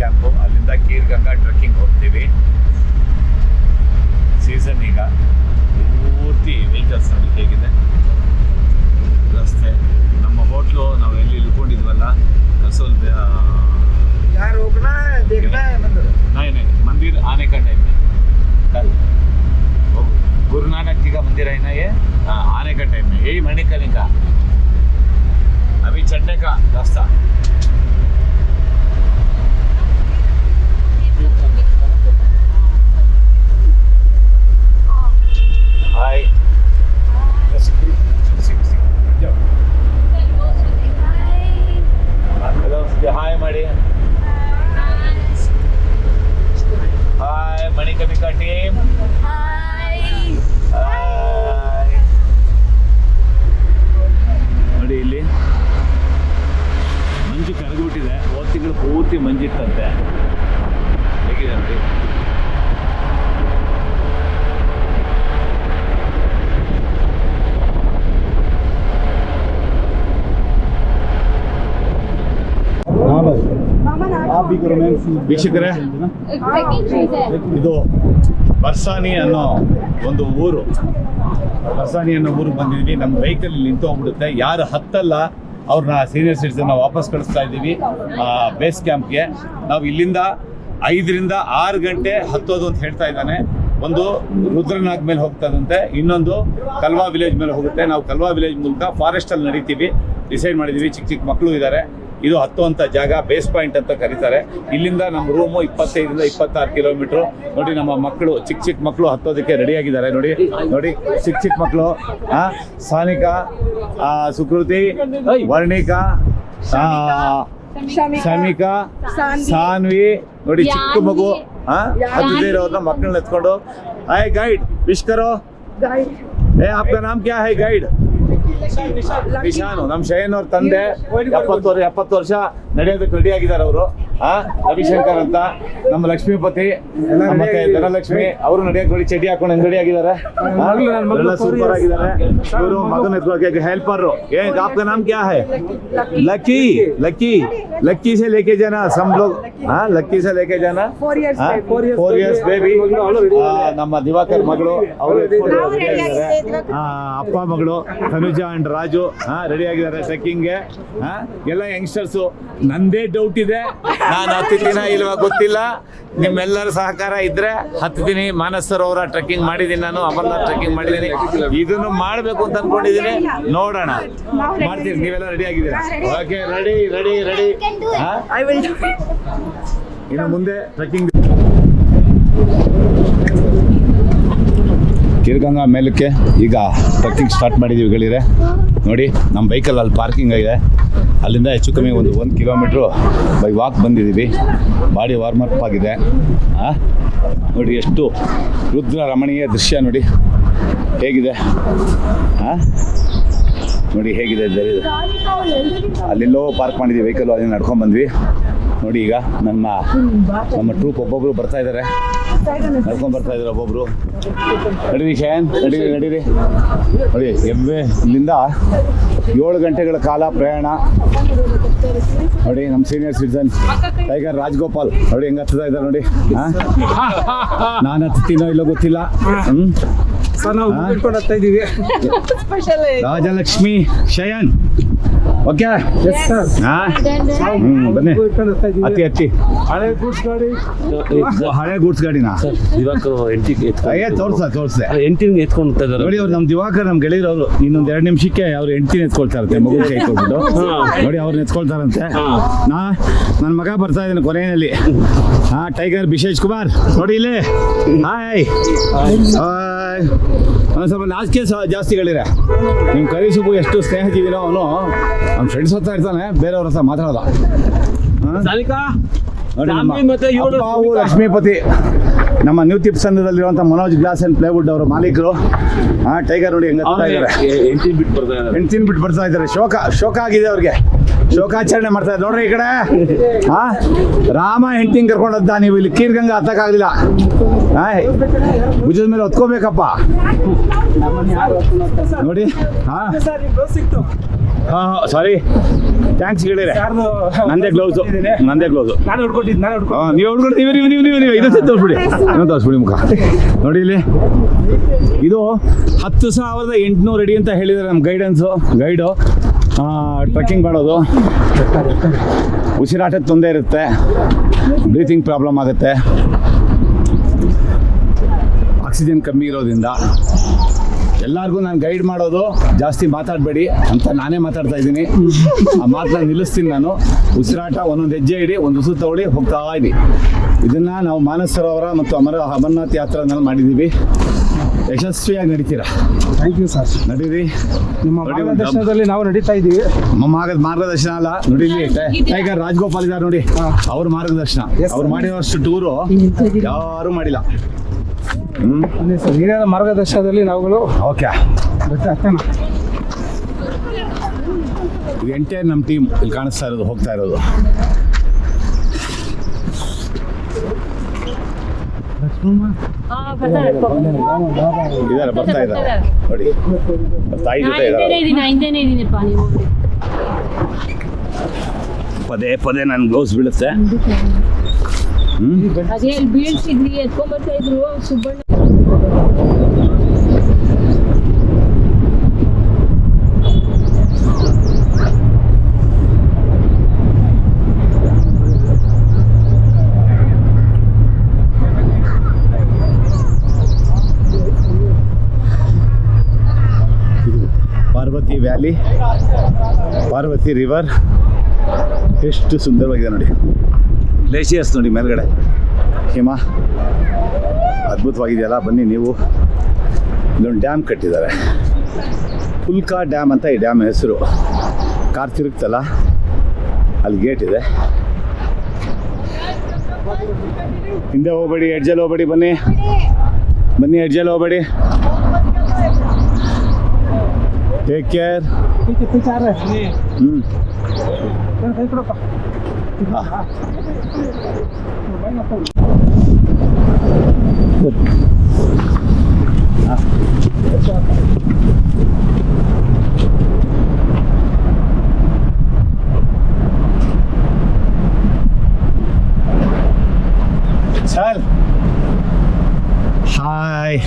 Camp. ಅಲ್ಲಿಂದ Kheer Ganga trekking ಹೋಗ್ತೀವಿ. Season ಈಗ ಪೂರ್ತಿ ವೆಹಿಕಲ್ಸ್ ನೋಡಿ ಹೇಗಿದೆ. ರಸ್ತೆ. ನಮ್ಮ ಹೋಟ್ಲು ನಾವು ಎಲ್ಲಿ ಇಳ್ಕೊಂಡಿದ್ವಲ್ಲ? ಆನೆಕ ನಾಯಿ ಮಂದಿರ್ ಆನೆಕಂಡ ಗುರುನಾನಕ್ ಈಗ ಮಂದಿರ ಆನೆಕ ಆನೆಕಂಡ ಏಯ್ ಮಣಿಕಲಿಂಗ. ಅವಿ ಚಂಡಕ ರಸ್ತಾ. Thank you. ವೀಕ್ಷಕರೇ ಇದು ಬರ್ಸಾನಿ ಅನ್ನೋ ಒಂದು ಊರು. ಬರ್ಸಾನಿ ಅನ್ನೋ ಊರಿಗೆ ಬಂದಿದ್ವಿ. ನಮ್ಮ ವೆಹಿಕಲ್ ನಿಂತು ಹೋಗ್ಬಿಡುತ್ತೆ. ಯಾರು ಹತ್ತಲ್ಲ ಅವ್ರನ್ನ ಸೀನಿಯರ್ ಸಿಟಿಸನ್ ವಾಪಸ್ ಕಳಿಸ್ತಾ ಇದ್ದೀವಿ ಬೇಸ್ ಕ್ಯಾಂಪ್ಗೆ ನಾವು ಇಲ್ಲಿಂದ ಐದರಿಂದ ಆರು ಗಂಟೆ ಹತ್ತೋದು ಅಂತ ಹೇಳ್ತಾ ಇದ್ದಾನೆ. ಒಂದು ರುದ್ರನಾಗ್ ಮೇಲೆ ಹೋಗ್ತದಂತೆ ಇನ್ನೊಂದು ಕಲ್ವಾ ವಿಲೇಜ್ ಮೇಲೆ ಹೋಗುತ್ತೆ. ನಾವು ಕಲ್ವಾ ವಿಲೇಜ್ ಮೂಲಕ ಫಾರೆಸ್ಟಲ್ಲಿ ನಡೀತೀವಿ. ಡಿಸೈಡ್ ಮಾಡಿದ್ದೀವಿ ಚಿಕ್ಕ ಚಿಕ್ಕ ಮಕ್ಕಳು ಇದ್ದಾರೆ ಇದು ಹತ್ತುವಂಥ ಜಾಗ ಬೇಸ್ ಪಾಯಿಂಟ್ ಅಂತ ಕರೀತಾರೆ ಇಲ್ಲಿಂದ ನಮ್ಮ ರೂಮು ಇಪ್ಪತ್ತೈದರಿಂದ ಇಪ್ಪತ್ತಾರು ಕಿಲೋಮೀಟ್ರು ನೋಡಿ ನಮ್ಮ ಮಕ್ಕಳು ಚಿಕ್ಕ ಚಿಕ್ಕ ಮಕ್ಕಳು ಹತ್ತೋದಕ್ಕೆ ರೆಡಿಯಾಗಿದ್ದಾರೆ ನೋಡಿ ನೋಡಿ ಚಿಕ್ಕ ಚಿಕ್ಕ ಮಕ್ಕಳು ಆ, ಸಾನಿಕಾ ಆ, ಸುಕೃತಿ ವರ್ಣಿಕಾ ಆ, ಶಮಿಕಾ ಸಾನ್ವಿ ನೋಡಿ ಚಿಕ್ಕ ಮಗು ಹಾ ಹತ್ತದೇ ಇರೋರ್ನ ಮಕ್ಕಳನ್ನ ಎತ್ಕೊಂಡು ಹಾಯ್ ಗೈಡ್ ವಿಶ್ ಕರೋ ಏ आपका नाम क्या है ಗೈಡ್ ನಿಶಾನು ನಮ್ಮ ಶಯನ್ ಅವ್ರ ತಂದೆ ಎಪ್ಪತ್ತು ವರ್ಷ ಎಪ್ಪತ್ತು ವರ್ಷ ನಡೆಯೋದಕ್ಕೆ ರೆಡಿ ಆಗಿದ್ದಾರೆ ಅವರು ಅಭಿಶಂಕರ್ ಅಂತ ನಮ್ಮ ಲಕ್ಷ್ಮೀಪತಿ ಮತ್ತೆ ಧನಲಕ್ಷ್ಮಿ ಅವರು ನಡೆಯಕ್ ನೋಡಿ ಚಡಿ ಹಾಕೊಂಡು ಅಂಗಡಿ ಆಗಿದ್ದಾರೆ. ಸೂಪರ್ ಆಗಿದ್ದಾರೆ ಇವರು ಮಗನ ಎತ್ಕೊಳಕ್ಕೆ ಹೆಲ್ಪರ್ ಏ ಆಪ್ಕ ನಾಮ್ ಕ್ಯಾ ಹೈ? ಲಕ್ಕಿ ಲಕ್ಕಿ ಲಕ್ಕಿ ಸೇ ಲೇಕೆ ಜಾನ ಸಮ್ ಹಾ ಲಕ್ಕಿ ಸೇ ಲೇಕೆ ಜಾನ? ಫೋರ್ ಇಯರ್ಸ್ ಬೇಬಿ ನಮ್ಮ ದಿವಾಕರ್ ಮಗಳು ಅವರು ಅಪ್ಪ ಮಗಳು ತನುಜಾ ಅಂಡ್ ರಾಜು ಹಾ ರೆಡಿ ಆಗಿದ್ದಾರೆ ಟ್ರೆಕ್ಕಿಂಗ್ಗೆ ಹಾ ಎಲ್ಲ ಯಂಗ್ಸ್ಟರ್ಸು ನಂದೇ ಡೌಟ್ ಇದೆ. ನಾನು ಹತ್ತಿದ್ದೀನ ಇಲ್ವಾ ಗೊತ್ತಿಲ್ಲ. ನಿಮ್ಮೆಲ್ಲರ ಸಹಕಾರ ಇದ್ರೆ ಹತ್ತಿದ್ದೀನಿ ಮಾನಸ್ ಅವರ ಟ್ರೆಕ್ಕಿಂಗ್ ಮಾಡಿದ್ದೀನಿ ನಾನು ಅಮರ್ನಾಥ್ ಟ್ರೆಕ್ಕಿಂಗ್ ಮಾಡಿದ್ದೀನಿ. ಇದನ್ನು ಮಾಡಬೇಕು ಅಂತ ಅನ್ಕೊಂಡಿದ್ದೀನಿ. ನೋಡೋಣ. ಮಾಡ್ತೀನಿ ನೀವೆಲ್ಲ ರೆಡಿ ಆಗಿದ್ದೀರಾ? ಓಕೆ ರೆಡಿ ರೆಡಿ ರೆಡಿ ಇನ್ನು ಮುಂದೆ ಟ್ರೆಕ್ಕಿಂಗ್ ಕಿರ್ಗಂಗಾ ಮೇಲಕ್ಕೆ ಈಗ ಟ್ರೆಕ್ಕಿಂಗ್ ಸ್ಟಾರ್ಟ್ ಮಾಡಿದ್ದೀವಿ ಗಳಿರೆ ನೋಡಿ ನಮ್ಮ ಬೈಕಲ್ಲಿ ಅಲ್ಲಿ ಪಾರ್ಕಿಂಗ್ ಇದೆ. ಅಲ್ಲಿಂದ ಹೆಚ್ಚು ಕಮ್ಮಿ ಒಂದು ಒಂದು ಕಿಲೋಮೀಟ್ರು ಬೈ ವಾಕ್ ಬಂದಿದ್ದೀವಿ. ಬಾಡಿ ವಾರ್ಮಪ್ ಆಗಿದೆ. ಹಾಂ ನೋಡಿ ಎಷ್ಟು ರುದ್ರ ರಮಣೀಯ ದೃಶ್ಯ ನೋಡಿ. ಹೇಗಿದೆ? ಹಾಂ ನೋಡಿ ಹೇಗಿದೆ ಅಲ್ಲೆಲ್ಲೋ ಪಾರ್ಕ್ ಮಾಡಿದ್ವಿ ವೆಹಿಕಲ್ ಅಲ್ಲಿ ನಡ್ಕೊಂಡ್ಬಂದ್ವಿ ನೋಡಿ ಈಗ ನಮ್ಮ ನಮ್ಮ ಟ್ರೂಪ್ ಒಬ್ಬೊಬ್ಬರು ಬರ್ತಾ ಇದ್ದಾರೆ. ನಡ್ಕೊಂಡ್ ಬರ್ತಾ ಇದ್ರ ಒಬ್ಬೊಬ್ರು? ನಡೀರಿ ಶಯನ್, ನಡೀರಿ ನಡೀರಿ. ನೋಡಿ ಎಮ್ಮೆ ಇಲ್ಲಿಂದ ಏಳು ಗಂಟೆಗಳ ಕಾಲ ಪ್ರಯಾಣ. ನೋಡಿ ನಮ್ಮ ಸೀನಿಯರ್ ಸಿಟಿಸನ್ ಟೈಗರ್ ರಾಜ್ಗೋಪಾಲ್. ನೋಡಿ, ಹೆಂಗ್ ಹತ್ತದ ಇದ್ದಾರೆ ನೋಡಿ. ನಾನು ಹತ್ತೀನೋ ಇಲ್ಲೋ ಗೊತ್ತಿಲ್ಲ. ಹ್ಮ್? ಸರ್ ನಾವು ಇಟ್ಕೊಂಡು ಹೋಗ್ತಾ ಇದೀವಿ. ರಾಜಲಕ್ಷ್ಮಿ ಶಯನ್. ಓಕೆ? ಎಸ್ ಸರ್ ಬನ್ನಿ. ಇಟ್ಕೊಂಡು ಹೋಗ್ತಾ ಇದೀವಿ. ಹತ್ತಿ ಹತ್ತಿ ಹಳೆ ಗೂಡ್ಸ್ ಗಾಡಿ. ಹಳೆ ಗೂಡ್ಸ್ ಗಾಡಿನಾ? ದಿವಾಕರ್ ಎಂಟಿಗೆ ಅಯ್ಯ ತೋರ್ಸ ತೋರ್ಸೆ. ಎಂಟಿನ ಎತ್ಕೊಂಡು ಹೋಗ್ತಾ ಇದಾರೆ. ನೋಡಿ ಅವ್ರು ನಮ್ಮ ದಿವಾಕರ್ ನಮ್ ಗೆಳೆಯರು ಅವರು ಇನ್ನೊಂದ್ ಎರಡು ನಿಮಿಷಕ್ಕೆ ಅವ್ರು ಎಂಟಿನ ಎತ್ಕೊಳ್ತಾ ಇರುತ್ತೆ ಮಗು ಕೈ ಕೊಟ್ಬಿಟ್ಟು ನೋಡಿ ಅವ್ರನ್ನ ಎತ್ಕೊಳ್ತಾರಂತೆ. ನಾ ನನ್ನ ಮಗ ಬರ್ತಾ ಇದ್ದಾನೆ ಕೊನೆಯಲ್ಲಿ. ಹಾ ಟೈಗರ್ ಬಿಶೇಶ್ ಕುಮಾರ್. ನೋಡಿ ಇಲ್ಲಿ. ಹಾಯ್. ಸ್ವಲ್ಪ ನಾಚಿಕೆ ಸಹ ಜಾಸ್ತಿಗಳಿರೆ ನಿಮ್ಮ ಸುಬು ಎಷ್ಟು ಸ್ನೇಹ ಜೀವಿನೋ ಅವನು ನಮ್ಮ ಫ್ರೆಂಡ್ಸ್ ಹತ್ರ ಇರ್ತಾನೆ ಬೇರೆಯವ್ರ ಹತ್ರ ಮಾತಾಡೋದ. ಲಕ್ಷ್ಮೀಪತಿ ನಮ್ಮ ನ್ಯೂ ತಿಪ್ಸಂದಲ್ಲಿರುವಂಥ ಮನೋಜ್ ಗ್ಲಾಸ್ ಅಂಡ್ ಪ್ಲೇವುಡ್ ಅವರು ಮಾಲೀಕರು. ಟೈಗರ್ ನೋಡಿ ಹೆಂಗ್ ಇದ್ದಾರೆ. ಎಂಟಿ ಬಿಟ್ಟು ಬರ್ತಾ ಇದಾರೆ ಹೆಂಡ್ತಿನ ಬಿಟ್ಟು ಬರ್ತಾ ಇದ್ದಾರೆ. ಶೋಕ ಶೋಕ ಆಗಿದೆ ಅವ್ರಿಗೆ. ಶೋಕಾಚರಣೆ ಮಾಡ್ತಾ ಇದ್ದಾರೆ. ನೋಡ್ರಿ ಈ ಕಡೆ. ಹಾ ರಾಮ ಹೆಂಡತಿ ಕರ್ಕೊಂಡದ್ದ ನೀವು ಇಲ್ಲಿ ಕೀರ್ಗಂಗ ಹತ್ತಕ್ಕಾಗಲಿಲ್ಲ ಹಾ ಭುಜದ ಮೇಲೆ ಹೊತ್ಕೋಬೇಕಪ್ಪ. ನೋಡಿ ಹಾ ಸರ್ ಹಾ ಥ್ಯಾಂಕ್ಸ್ ಹೇಳಿದ್ರೆ ಯಾರ್ದು? ನಂದೇ ಗ್ಲೌಸ್ ನಂದೇ ಗ್ಲೌಸ್ ನೀವು ಹುಡ್ಕೊಂಡು ನೀವು ನೀವು ನೀವು ನೀವು. ತೋರಿಸ್ಬಿಡಿ. ಇನ್ನೊಂದು ತೋರಿಸ್ಬಿಡಿ ಮುಖ. ನೋಡಿ ಇಲ್ಲಿ. ಇದು ಹತ್ತು ಸಾವಿರದ ಎಂಟುನೂರು ಅಡಿ ಅಂತ ಹೇಳಿದ್ದಾರೆ ನಮ್ಮ ಗೈಡೆನ್ಸು ಗೈಡು ಟ್ರೆಕ್ಕಿಂಗ್ ಮಾಡೋದು. ಉಸಿರಾಟದ ತೊಂದರೆ ಇರುತ್ತೆ. ಬ್ರೀತಿಂಗ್ ಪ್ರಾಬ್ಲಮ್ ಆಗುತ್ತೆ. ಆಕ್ಸಿಜನ್ ಕಮ್ಮಿ ಇರೋದ್ರಿಂದ. ಎಲ್ಲರಿಗೂ ನಾನು ಗೈಡ್ ಮಾಡೋದು ಜಾಸ್ತಿ ಮಾತಾಡಬೇಡಿ ಅಂತ ನಾನೇ ಮಾತಾಡ್ತಾ ಇದ್ದೀನಿ. ಆ ಮಾತನ್ನ ನಿಲ್ಲಿಸ್ತೀನಿ ನಾನು. ಉಸಿರಾಟ ಒಂದೊಂದು ಹೆಜ್ಜೆ ಇಡಿ ಒಂದು ಉಸಿರು ತಗೊಳ್ಳಿ ಹೋಗ್ತಾ ಇರಿ ಇದನ್ನ ನಾವು ಮಾನಸ್ ಸರೋವರ ಮತ್ತು ಅಮರ ಅಮರನಾಥ್ ಯಾತ್ರೆನಲ್ಲಿ ಮಾಡಿದ್ದೀವಿ ಯಶಸ್ವಿಯಾಗಿ ನಡೀತೀರಾ? ಥ್ಯಾಂಕ್ ಯು ಸರ್ ನಡೀರಿ. ನಿಮ್ಮ ಮಾರ್ಗದರ್ಶನದಲ್ಲಿ ನಾವು ನಡೀತಾ ಇದ್ದೀವಿ ಮಾರ್ಗ ಮಾರ್ಗದರ್ಶನ ಅಲ್ಲ ನೋಡಿ ಇಲ್ಲಿ ಟೈಗರ್ ರಾಜ್ಗೋಪಾಲ್ ಇದ್ದಾರೆ ನೋಡಿ. ಅವ್ರ ಮಾರ್ಗದರ್ಶನ. ಅವ್ರು. ಮಾಡಿರೋಷ್ಟು ಟೂರು ಯಾರು ಮಾಡಿಲ್ಲ. ಬನ್ನಿ ಸರ್ ಹಿರಿಯರ ಮಾರ್ಗದರ್ಶನದಲ್ಲಿ ನಾವುಗಳು? ಓಕೆ. ಎಂಟೈರ್ ನಮ್ಮ ಟೀಮ್ ಇಲ್ಲಿ ಕಾಣಿಸ್ತಾ ಇರೋದು ಹೋಗ್ತಾ ಇರೋದು. ಇದಾರೆ ಬರ್ತಾ ಇದ್ದಾರೆ. ನೋಡಿ. ತಾಯಿ ಜೊತೆ ಇದ್ದಾರೆ. ಪದೇ ಪದೇ ನನ್ನ ಗ್ಲೌಸ್ ಬೀಳುತ್ತೆ. ಹ್ಮ್ ಅದೇ ಇಲ್ಲಿ ಬೀಳ್ಸಿದ್ರಿ ಎತ್ಕೊಂಡ್ಬರ್ತಾ ಇದ್ರು ಸುಬ್ಬಣ್ಣ ಪಾರ್ವತಿ ವ್ಯಾಲಿ ಪಾರ್ವತಿ ರಿವರ್. ಎಷ್ಟು ಸುಂದರವಾಗಿದೆ ನೋಡಿ. ಗ್ಲೇಷಿಯರ್ಸ್ ನೋಡಿ ಮೇಲ್ಗಡೆ. ಹಿಮ ಅದ್ಭುತವಾಗಿದೆಯಲ್ಲ ಬನ್ನಿ ನೀವು. ಇಲ್ಲೊಂದು ಡ್ಯಾಮ್ ಕಟ್ಟಿದ್ದಾರೆ. ಪುಲ್ಕಾ ಡ್ಯಾಮ್ ಅಂತ ಈ ಡ್ಯಾಮ್ ಹೆಸರು. ಕಾರ್ ತಿರುಗ್ತಲ್ಲ ಅಲ್ಲಿ ಗೇಟ್ ಇದೆ. ಹಿಂದೆ ಹೋಗ್ಬೇಡಿ ಎಡ್ಜಲ್ಲಿ ಹೋಗ್ಬೇಡಿ ಬನ್ನಿ. ಬನ್ನಿ ಎಡ್ಜಲ್ಲಿ ಹೋಗ್ಬೇಡಿ. ಟೇಕ್ ಕೇರ್ ಹ್ಞೂ ಕೈ ಕೊಡಪ್ಪ ಚಲ್ ಹಾಯ್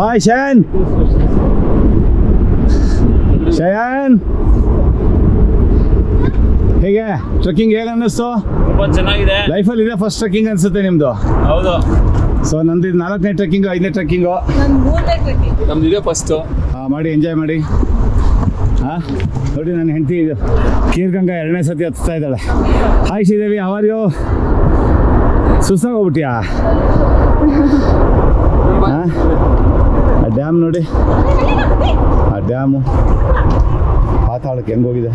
ಹಾಯ್ ಶಯನ್ ಶಯಾನ್ ಹೇಗೆ? ಟ್ರೆಕ್ಕಿಂಗ್ ಹೇಗೆ ಅನ್ನಿಸ್ತು? ತುಂಬಾ ಚೆನ್ನಾಗಿದೆ. ಲೈಫಲ್ಲಿ ಇದೆ ಫಸ್ಟ್ ಟ್ರೆಕ್ಕಿಂಗ್ ಅನ್ಸುತ್ತೆ ನಿಮ್ಮದು ಹೌದು. ಸೊ ನಂದು ಇದು ನಾಲ್ಕನೇ ಟ್ರೆಕ್ಕಿಂಗು ಐದನೇ ಟ್ರೆಕ್ಕಿಂಗು ನಮ್ದು ಇದೆ ಫಸ್ಟ್ ಹಾಂ ಮಾಡಿ ಎಂಜಾಯ್ ಮಾಡಿ. ಹಾಂ? ನೋಡಿ ನನ್ನ ಹೆಂಡತಿ ಇದು ಕೀರ್ಗಂಗಾ ಎರಡನೇ ಸತಿ ಹತ್ತಾ ಇದ್ದಾಳೆ. ಹಾಯ್ ಶ್ರೀದೇವಿ ಅವಾರ್ಯೋ ಸುಸ್ತಾಗೋಗ್ಬಿಟ್ಯಾ ಹಾಂ? ಡ್ಯಾಮ್ ನೋಡಿ. ಆ ಡ್ಯಾಮು. ಪಾತಾಳಕ್ಕೆ ಹೆಂಗೋಗಿದೆ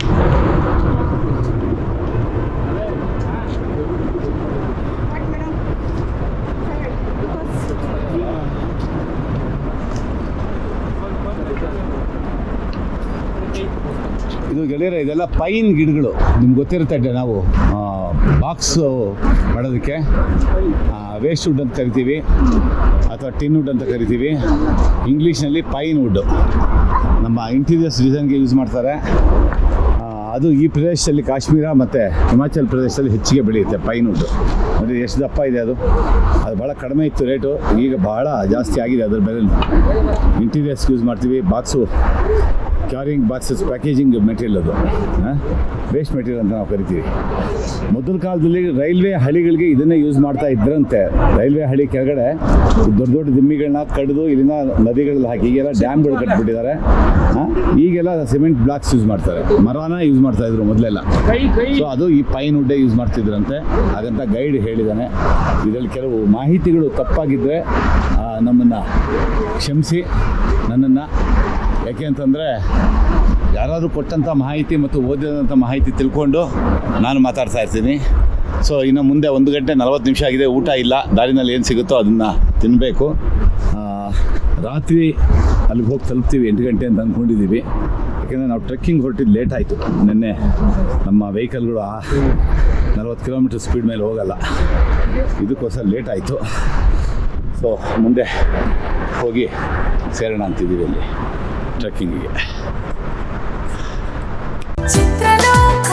ಇದು ಗೆಳೆಯರ, ಇದೆಲ್ಲ ಪೈನ್ ಗಿಡಗಳು. ನಿಮ್ಗೆ ಗೊತ್ತಿರುತ್ತೆ ನಾವು ಬಾಕ್ಸು ಮಾಡೋದಕ್ಕೆ. ವೇಸ್ಟ್ ವುಡ್ ಅಂತ ಕರಿತೀವಿ, ಅಥವಾ ಟಿನ್ ವುಡ್ ಅಂತ ಕರಿತೀವಿ. ಇಂಗ್ಲೀಷ್ನಲ್ಲಿ ಪೈನ್ ವುಡ್ ನಮ್ಮ ಇಂಟೀರಿಯರ್ಸ್ ಡಿಸೈನ್ಗೆ ಯೂಸ್ ಮಾಡ್ತಾರೆ. ಅದು ಈ ಪ್ರದೇಶದಲ್ಲಿ ಕಾಶ್ಮೀರ ಮತ್ತು ಹಿಮಾಚಲ್ ಪ್ರದೇಶದಲ್ಲಿ ಹೆಚ್ಚಿಗೆ ಬೆಳೆಯುತ್ತೆ ಪೈನ್ ವುಡ್ ಅಂದರೆ ಎಷ್ಟು ದಪ್ಪ ಇದೆ ಅದು. ಅದು ಭಾಳ ಕಡಿಮೆ ಇತ್ತು ರೇಟು ಈಗ ಭಾಳ ಜಾಸ್ತಿ ಆಗಿದೆ ಅದ್ರ ಬೆಲೆ ಇಂಟೀರಿಯರ್ಸ್ಗೆ ಯೂಸ್ ಮಾಡ್ತೀವಿ box carrying boxes packaging material ಅದು ವೇಸ್ಟ್ ಮೆಟೀರಿಯಲ್ ಅಂತ ನಾವು ಕರಿತೀವಿ. ಮೊದಲ ಕಾಲದಲ್ಲಿ ರೈಲ್ವೆ ಹಳಿಗಳಿಗೆ ಇದನ್ನೇ ಯೂಸ್ ಮಾಡ್ತಾ ಇದ್ರಂತೆ. ರೈಲ್ವೆ ಹಳಿ ಕೆಳಗಡೆ ದೊಡ್ಡ ದೊಡ್ಡ ದಿಮ್ಮಿಗಳನ್ನ ಕಡಿದು ಇಲ್ಲಿನ ನದಿಗಳಲ್ಲಿ ಹಾಕಿ, ಈಗೆಲ್ಲ ಡ್ಯಾಮ್ಗಳು ಕಟ್ಬಿಟ್ಟಿದ್ದಾರೆ ಈಗೆಲ್ಲ ಸಿಮೆಂಟ್ ಬ್ಲಾಕ್ಸ್ ಯೂಸ್ ಮಾಡ್ತಾರೆ. ಮರನ ಯೂಸ್ ಮಾಡ್ತಾ ಇದ್ರು ಮೊದಲೆಲ್ಲ. ಸೊ ಅದು ಈ ಪೈನ್ ಉಡ್ಡೆ ಯೂಸ್ ಮಾಡ್ತಿದ್ರಂತೆ. ಹಾಗಂತ ಗೈಡ್ ಹೇಳಿದ್ದಾನೆ ಇದರಲ್ಲಿ ಕೆಲವು ಮಾಹಿತಿಗಳು ತಪ್ಪಾಗಿದ್ದರೆ ನಮ್ಮನ್ನು ಕ್ಷಮಿಸಿ, ನನ್ನನ್ನು ಯಾಕೆ ಅಂತಂದರೆ ಯಾರಾದರೂ ಕೊಟ್ಟಂಥ ಮಾಹಿತಿ ಮತ್ತು ಓದಿದಂಥ ಮಾಹಿತಿ ತಿಳ್ಕೊಂಡು ನಾನು ಮಾತಾಡ್ತಾ ಇರ್ತೀನಿ. ಸೊ ಇನ್ನು ಮುಂದೆ ಒಂದು ಗಂಟೆ ನಲವತ್ತು ನಿಮಿಷ ಆಗಿದೆ, ಊಟ ಇಲ್ಲ. ದಾರಿನಲ್ಲಿ ಏನು ಸಿಗುತ್ತೋ ಅದನ್ನು ತಿನ್ನಬೇಕು ರಾತ್ರಿ ಅಲ್ಲಿಗೆ ಹೋಗಿ ತಲುಪ್ತೀವಿ ಎಂಟು ಗಂಟೆ ಅಂತ ಅಂದ್ಕೊಂಡಿದ್ದೀವಿ ಯಾಕೆಂದರೆ ನಾವು ಟ್ರೆಕ್ಕಿಂಗ್ ಹೊರಟಿದ್ದು ಲೇಟ್ ಆಯಿತು. ನಿನ್ನೆ ನಮ್ಮ ವೆಹಿಕಲ್ಗಳು ನಲ್ವತ್ತು ಕಿಲೋಮೀಟರ್ ಸ್ಪೀಡ್ ಮೇಲೆ ಹೋಗಲ್ಲ. ಇದಕ್ಕೋಸ್ಕರ ಲೇಟ್ ಆಯಿತು. ಸೊ ಮುಂದೆ ಹೋಗಿ ಸೇರೋಣ ಅಂತಿದ್ದೀವಿ ಅಲ್ಲಿ ಟ್ರೆಕ್ಕಿಂಗಿಗೆ ಚಿತ್ರಲೋಕ